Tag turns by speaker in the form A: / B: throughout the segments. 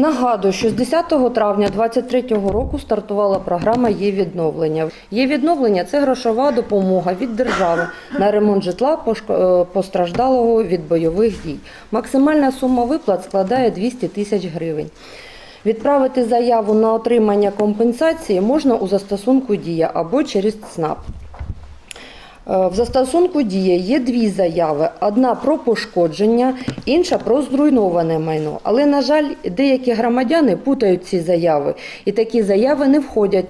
A: Нагадую, що з 10 травня 2023 року стартувала програма «Є відновлення». «Є відновлення» – це грошова допомога від держави на ремонт житла е, постраждалого від бойових дій. Максимальна сума виплат складає 200 тисяч гривень. Відправити заяву на отримання компенсації можна у застосунку «Дія» або через ЦНАП. Е, В застосунку дія є дві заяви: одна про пошкодження, інша про зруйноване майно. Але, на жаль, деякі громадяни путають ці заяви, і такі заяви не входять,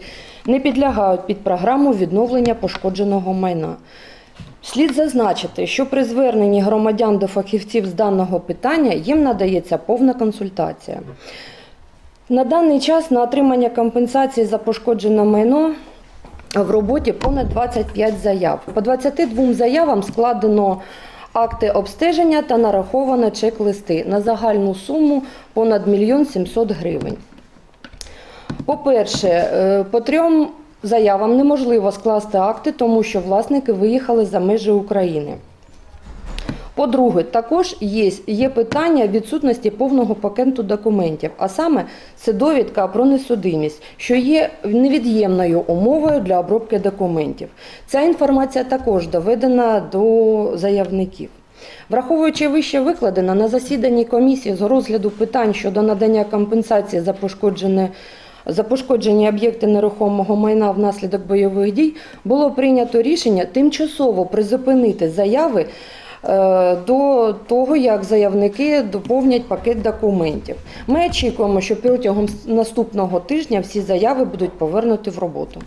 A: не підлягають під програму відновлення пошкодженого майна. Слід зазначити, що при зверненні громадян до фахівців з даного питання їм надається повна консультація. На даний час на отримання компенсації за пошкоджене майно в роботі понад 25 заяв. По 22 заявам складено акти обстеження та нараховано чек-листи на загальну суму понад 1 700 гривень. По-перше, е, по трьом заявам неможливо скласти акти, тому що власники виїхали за межі України. По-друге, також є, є питання відсутності повного пакету документів, а саме це довідка про несудимість, що є невід'ємною умовою для обробки документів. Ця інформація також доведена до заявників. Враховуючи вище викладено, на засіданні комісії з розгляду питань щодо надання компенсації за пошкоджене за пошкоджені об'єкти нерухомого майна внаслідок бойових дій було прийнято рішення тимчасово призупинити заяви до того, як заявники доповнять пакет документів. Ми очікуємо, що протягом наступного тижня всі заяви будуть повернуті в роботу.